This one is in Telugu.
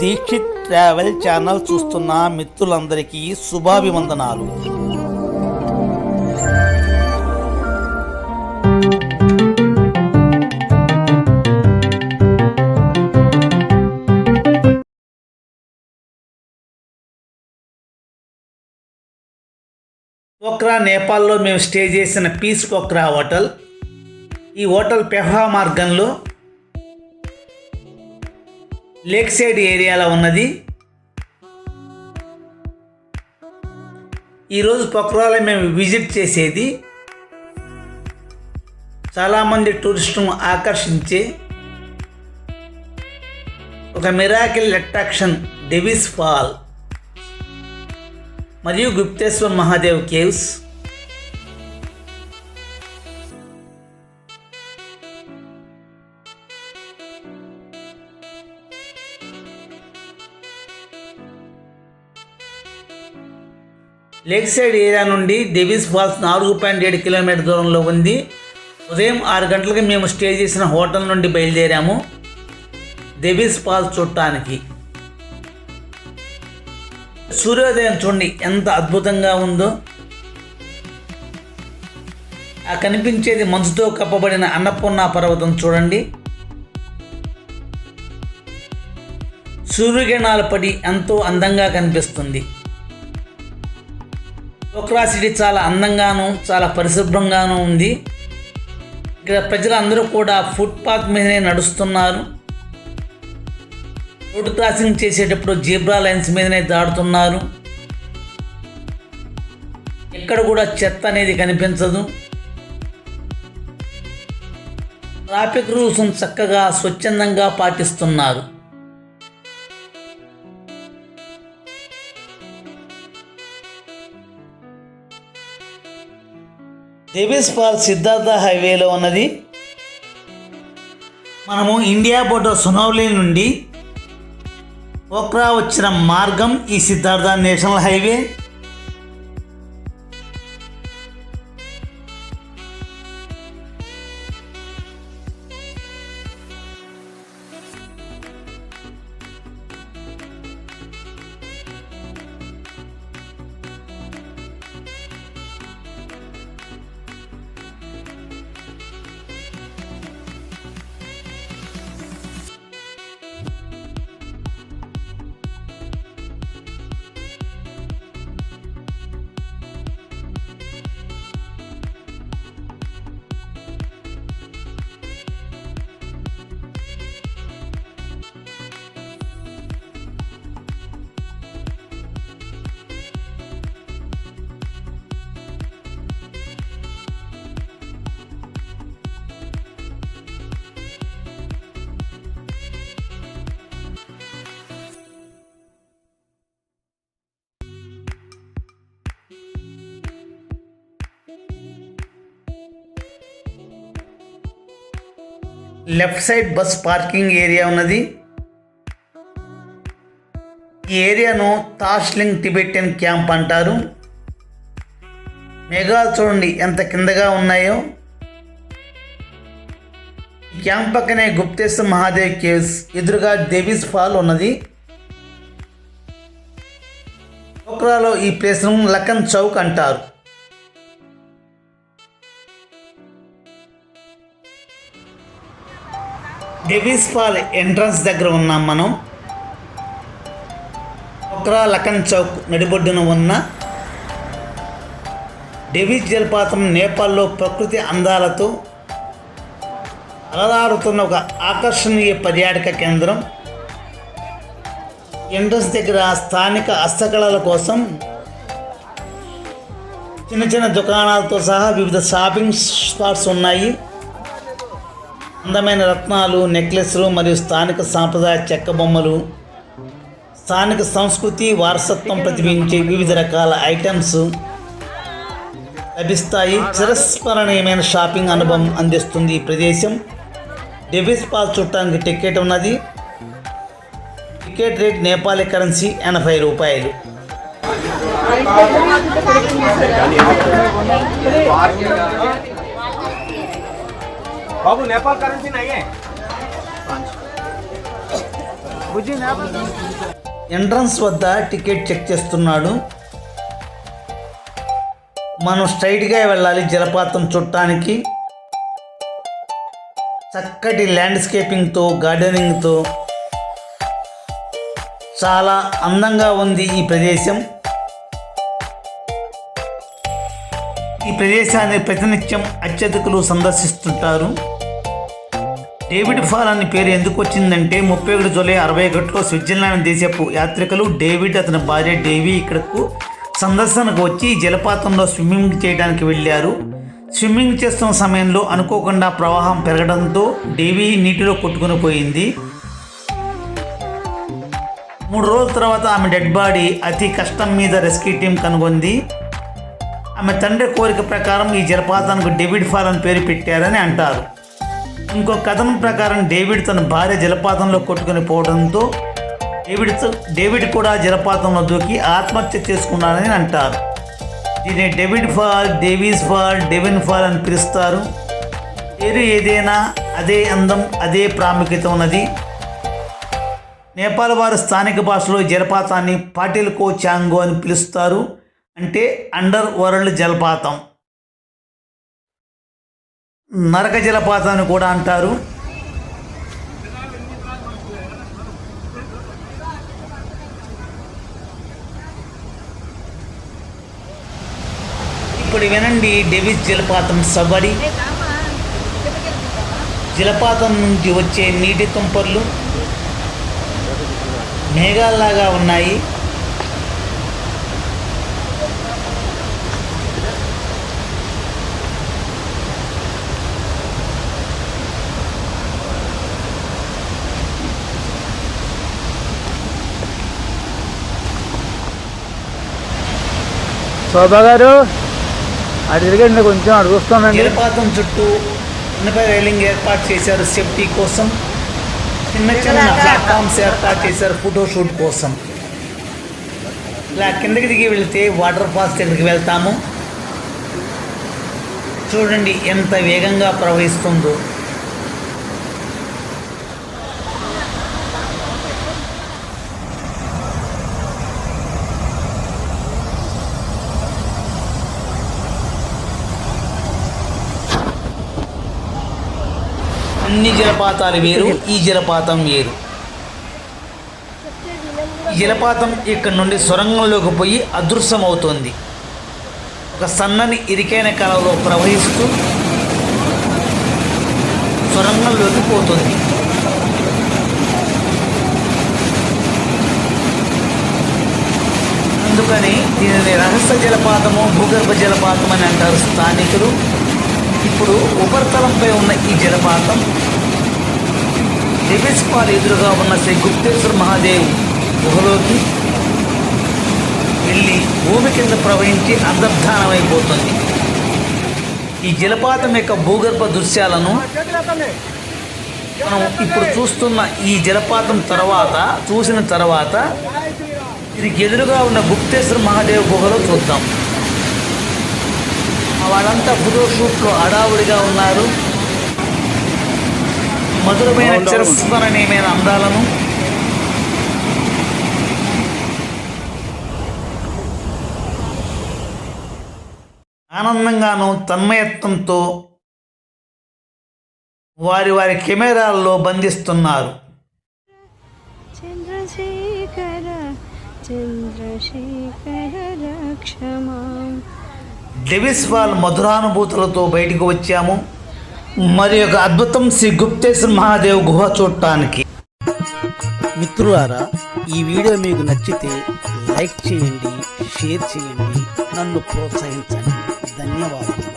దీక్షిత్ ట్రావెల్ ఛానల్ చూస్తున్న మిత్రులందరికీ శుభాభివందనాలు. పోక్రా నేపాల్లో మేము స్టే చేసిన పీస్ పోక్రా హోటల్. ఈ హోటల్ పెహా మార్గంలో లేక్ సైడ్ ఏరియాలో ఉన్నది. ఈరోజు పొక్రాలో మేము విజిట్ చేసేది. చాలామంది టూరిస్టులను ఆకర్షించే ఒక మిరాకిల్ అట్రాక్షన్ డెవిస్ ఫాల్. మరియు Gupteshwar Mahadev caves. Lake side area నుండి డెవిస్ ఫాల్స్ నాలుగు పాయింట్ ఏడు కిలోమీటర్ దూరంలో ఉంది. ఉదయం ఆరు గంటలకు మేము స్టే చేసిన హోటల్ నుండి బయలుదేరాము. డెవిస్ ఫాల్స్ చూడటానికి. సూర్యోదయం చూడండి ఎంత అద్భుతంగా ఉందో. ఆ కనిపించేది మంచుతో కప్పబడిన అన్నపూర్ణ పర్వతం చూడండి. సూర్యకిరణాలు పడి ఎంతో అందంగా కనిపిస్తుంది. పోఖ్రా సిటీ చాలా అందంగాను చాలా పరిశుభ్రంగాను ఉంది. ఇక్కడ ప్రజలందరూ కూడా ఫుట్పాత్ మీదనే నడుస్తున్నారు. రోడ్డు క్రాసింగ్ చేసేటప్పుడు జీబ్రా లైన్స్ మీదనే దాడుతున్నారు ఎక్కడ కూడా చెత్త అనేది కనిపించదు. ట్రాఫిక్ రూల్స్ చక్కగా స్వచ్ఛందంగా పాటిస్తున్నారు. దేవీస్ ఫాల్ సిద్ధార్థ హైవేలో ఉన్నది. మనము ఇండియా బోర్డర్ సునౌలి నుండి ఓక్రా వచ్చిన మార్గం ఈ Siddhartha national highway. Left side bus parking area ఉన్నది. ఈ ఏరియాను తాష్లింగ్ టిబెటియన్ క్యాంప్ అంటారు. మేఘాలు చూడండి ఎంత కిందగా ఉన్నాయో. ఈ క్యాంప్ పక్కనే గుప్తేశ్వర్ మహాదేవ్ కేవ్స్ ఎదురుగా దేవీస్ ఫాల్ ఉన్నది. పోక్రాలో ఈ ప్లేస్ను లఖన్ చౌక్ అంటారు. డెవిస్ ఫాల్ ఎంట్రన్స్ దగ్గర ఉన్నాం మనం. ఒకరా లఖన్ చౌక్ నడిబొడ్డున ఉన్న డెవిస్ జలపాతం నేపాల్లో ప్రకృతి అందాలతో అలరారుతున్న ఒక ఆకర్షణీయ పర్యాటక కేంద్రం. ఎంట్రన్స్ దగ్గర స్థానిక హస్తకళల కోసం చిన్న చిన్న దుకాణాలతో సహా వివిధ షాపింగ్ స్పాట్స్ ఉన్నాయి. అందమైన రత్నాలు నెక్లెస్లు మరియు స్థానిక సాంప్రదాయ చెక్క బొమ్మలు స్థానిక సంస్కృతి వారసత్వం ప్రతిబింబించే వివిధ రకాల ఐటమ్స్ లభిస్తాయి. చిరస్మరణీయమైన షాపింగ్ అనుభవం అందిస్తుంది ఈ ప్రదేశం. డెబిస్ పాస్ చుట్టానికి టికెట్ ఉన్నది. టికెట్ రేట్ నేపాలీ కరెన్సీ ఎనభై రూపాయలు. बाबू नेपाल करेंसी नहीं है ఎంట్రన్స్ వద్ద టికెట్ చెక్ చేస్తున్నాడు మనం స్ట్రైట్గా వెళ్ళాలి జలపాతం చుట్టానికి చక్కటి ల్యాండ్స్కేపింగ్తో గార్డెనింగ్తో చాలా అందంగా ఉంది ఈ ప్రదేశం ఈ ప్రదేశాన్ని ప్రతినిత్యం అత్యధికులు సందర్శిస్తుంటారు. డేవిడ్ ఫాల్ అనే పేరు ఎందుకు వచ్చిందంటే ముప్పై ఒకటి జూలై అరవై ఒకటిలో స్విట్జర్లాండ్ దేశపు యాత్రికులు డేవిడ్ అతని భార్య డేవి ఇక్కడకు సందర్శనకు వచ్చి జలపాతంలో స్విమ్మింగ్ చేయడానికి వెళ్ళారు. స్విమ్మింగ్ చేస్తున్న సమయంలో అనుకోకుండా ప్రవాహం పెరగడంతో డేవి నీటిలో కొట్టుకుని పోయింది. మూడు రోజుల తర్వాత ఆమె డెడ్ బాడీ అతి కష్టం మీద రెస్క్యూ టీం కనుగొంది. ఆమె తండ్రి కోరిక ప్రకారం ఈ జలపాతానికి డేవిడ్ ఫాల్ అని పేరు పెట్టారని అంటారు. ఇంకో కథనం ప్రకారం డేవిడ్ తన భార్య జలపాతంలో కొట్టుకుని పోవడంతో డేవిడ్ డేవిడ్ కూడా జలపాతంలో దూకి ఆత్మహత్య చేసుకున్నారని అంటారు. దీన్ని David fall Davis fall Devin fall అని పిలుస్తారు. పేరు ఏదైనా అదే అందం అదే ప్రాముఖ్యత ఉన్నది. నేపాల్ వారు స్థానిక భాషలో జలపాతాన్ని పాటిల్ కో చాంగో అని పిలుస్తారు. అంటే అండర్ వరల్డ్ జలపాతం. నరక జలపాతాన్ని కూడా అంటారు. ఇప్పుడు వినండి డెవిస్ జలపాతం సవ్వడి. జలపాతం నుంచి వచ్చే నీటి తుంపర్లు మేఘాల్లాగా ఉన్నాయి. శోభా గారు అటు తిరగండి కొంచెం అటు చూస్తానండి జలపాతం చుట్టూ ఇనుప రైలింగ్ ఏర్పాటు చేశారు సేఫ్టీ కోసం. చిన్న చిన్న ప్లాట్ఫామ్స్ ఏర్పాటు చేశారు ఫోటో షూట్ కోసం. ఇలా కిందకి దిగి వెళ్తే వాటర్ ఫాల్స్ దగ్గరికి వెళ్తాము. చూడండి ఎంత వేగంగా ప్రవహిస్తుందో. అన్ని జలపాతాలు వేరు ఈ జలపాతం వేరు. జలపాతం ఇక్కడ నుండి సొరంగంలోకి పోయి అదృశ్యమవుతుంది. ఒక సన్నని ఇరికైన కాలంలో ప్రవహిస్తూ సొరంగంలోకి పోతుంది. అందుకని దీనిని రహస్య జలపాతము భూగర్భ జలపాతం అని అంటారు స్థానికులు. ఇప్పుడు ఉపరితలంపై ఉన్న ఈ జలపాతం పాల్ ఎదురుగా ఉన్న శ్రీ గుప్తేశ్వర మహాదేవ్ గుహలోకి వెళ్ళి భూమి కింద ప్రవహించి అంతర్ధానమైపోతుంది ఈ జలపాతం యొక్క భూగర్భ దృశ్యాలను మనం ఇప్పుడు చూస్తున్న ఈ జలపాతం తర్వాత చూసిన తర్వాత దీనికి ఎదురుగా ఉన్న గుప్తేశ్వర మహాదేవ్ గుహలో చూద్దాం. వాళ్ళంతా ఫోటో షూట్లో అడావుడిగా ఉన్నారు. మధురమైన చిరస్మరణీయమైన అందాలను. ఆనందంగాను తన్మయత్వంతో వారి వారి కెమెరాల్లో బంధిస్తున్నారు. చంద్రశేఖర చంద్రశేఖర రక్షమాం. డెవిస్ వాల్ మధురానుభూతులతో బయటకు వచ్చాము. మరి ఒక అద్భుతం శ్రీ గుప్తేశ్వర మహాదేవ్ గుహ చూడటానికి. మిత్రులారా ఈ వీడియో మీకు నచ్చితే లైక్ చేయండి షేర్ చేయండి నన్ను ప్రోత్సహించండి. ధన్యవాదాలు.